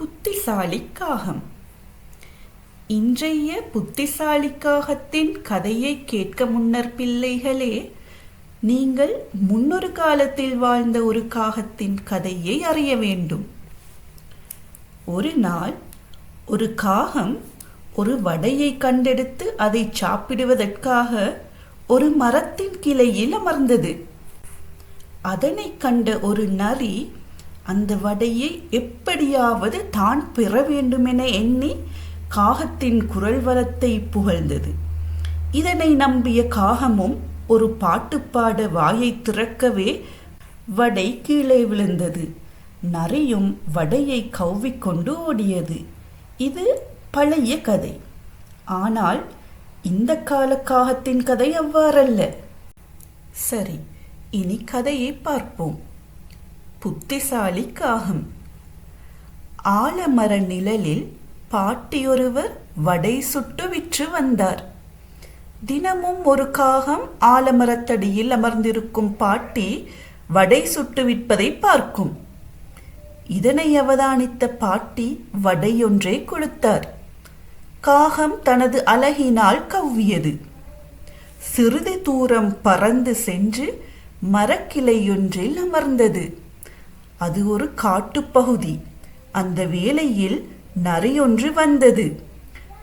புத்திசாலி காகம் இன்றைய புத்திசாலி காகத்தின் கதையை கேட்க முன்னர் பிள்ளைகளே நீங்கள் முன்னொரு காலத்தில் வாழ்ந்த ஒரு காகத்தின் கதையை அறிய வேண்டும். ஒரு நாள் ஒரு காகம் ஒரு வடையை கண்டெடுத்து அதை சாப்பிடுவதற்காக ஒரு மரத்தின் கிளையில் அமர்ந்தது. அதனை கண்ட ஒரு நரி அந்த வடையை எப்படியாவது தான் பெற வேண்டுமென எண்ணி காகத்தின் குரல் வளத்தை புகழ்ந்தது. இதனை நம்பிய காகமும் ஒரு பாட்டு பாட வாயை திறக்கவே வடை கீழே விழுந்தது. நரியும் வடையை கவ்விக்கொண்டு ஓடியது. இது பழைய கதை. ஆனால் இந்த கால காகத்தின் கதை அவ்வாறல்ல. சரி இனி கதையை பார்ப்போம். புத்திசாலி காகம் ஆலமர நிழலில் பாட்டியொருவர் வடை சுட்டு விற்று வந்தார். தினமும் ஒரு காகம் ஆலமரத்தடியில் அமர்ந்திருக்கும் பாட்டி வடை சுட்டு விற்பதை பார்க்கும். இதனை அவதானித்த பாட்டி வடையொன்றை கொடுத்தார். காகம் தனது அழகினால் கவ்வியது. சிறிது தூரம் பறந்து சென்று மரக்கிளையொன்றில் அமர்ந்தது. அது ஒரு காட்டுப்பகுதி. அந்த வேளையில் நரியொன்று வந்தது.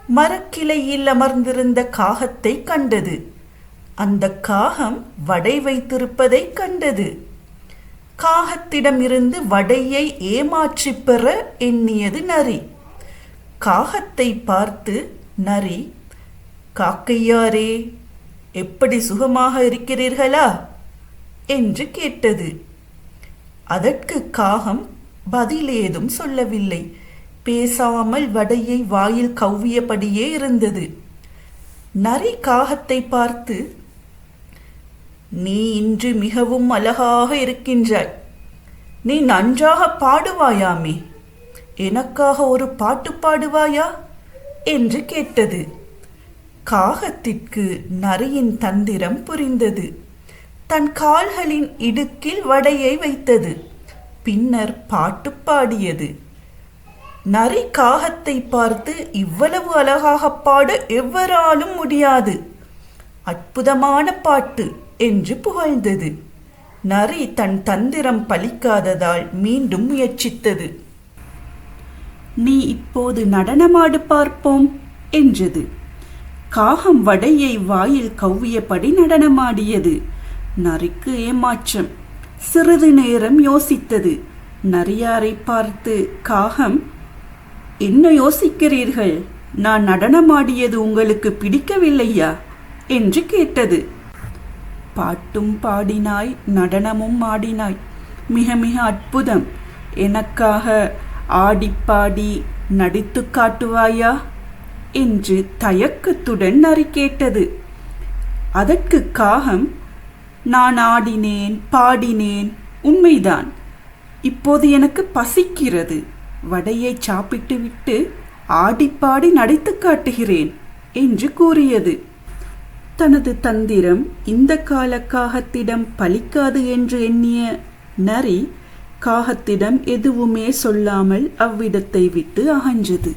மரக்கிளையில் அமர்ந்திருந்த காகத்தை கண்டது. அந்த காகம் வடை வைத்திருப்பதை கண்டது. காகத்திடமிருந்து வடையை ஏமாற்றிப் பெற எண்ணியது நரி. காகத்தை பார்த்து நரி காக்கையாரே எப்படி சுகமாக இருக்கிறீர்களா? என்று கேட்டது. அதற்கு காகம் பதில் ஏதும் சொல்லவில்லை. பேசாமல் வடையை வாயில் கவ்வியபடியே இருந்தது. நரி காகத்தை பார்த்து நீ இன்று மிகவும் அழகாக இருக்கின்றாய். நீ நன்றாக பாடுவாயாமே. எனக்காக ஒரு பாட்டு பாடுவாயா? என்று கேட்டது. காகத்திற்கு நரியின் தந்திரம் புரிந்தது. தன் கால்களின் இடுக்கில் வடையை வைத்தது. பின்னர் பாட்டு பாடியது. நரி காகத்தை பார்த்து இவ்வளவு அழகாக பாட எவராலும் முடியாது. அற்புதமான பாட்டு என்று புகழ்ந்தது. நரி தன் தந்திரம் பலிக்காததால் மீண்டும் முயற்சித்தது. நீ இப்போது நடனமாடு பார்ப்போம் என்றது. காகம் வடையை வாயில் கவ்வியபடி நடனமாடியது. நரிக்கு ஏமாற்றம். சிறிது நேரம் யோசித்தது. நரியாரை பார்த்து காகம் என்ன யோசிக்கிறீர்கள்? நான் நடனமாடியது உங்களுக்கு பிடிக்கவில்லையா? என்று கேட்டது. பாட்டும் பாடினாய் நடனமும் ஆடினாய். மிக மிக அற்புதம். எனக்காக ஆடிப்பாடி நடித்து காட்டுவாயா? என்று தயக்கத்துடன் நரி கேட்டது. அதற்கு காகம் நான் ஆடினேன் பாடினேன் உண்மைதான். இப்போது எனக்கு பசிக்கிறது. வடையை சாப்பிட்டு விட்டு ஆடிப்பாடி நடித்து காட்டுகிறேன் என்று கூறியது. தனது தந்திரம் இந்த கால காகத்திடம் பலிக்காது என்று எண்ணிய நரி காகத்திடம் எதுவுமே சொல்லாமல் அவ்விடத்தை விட்டு அகன்றது.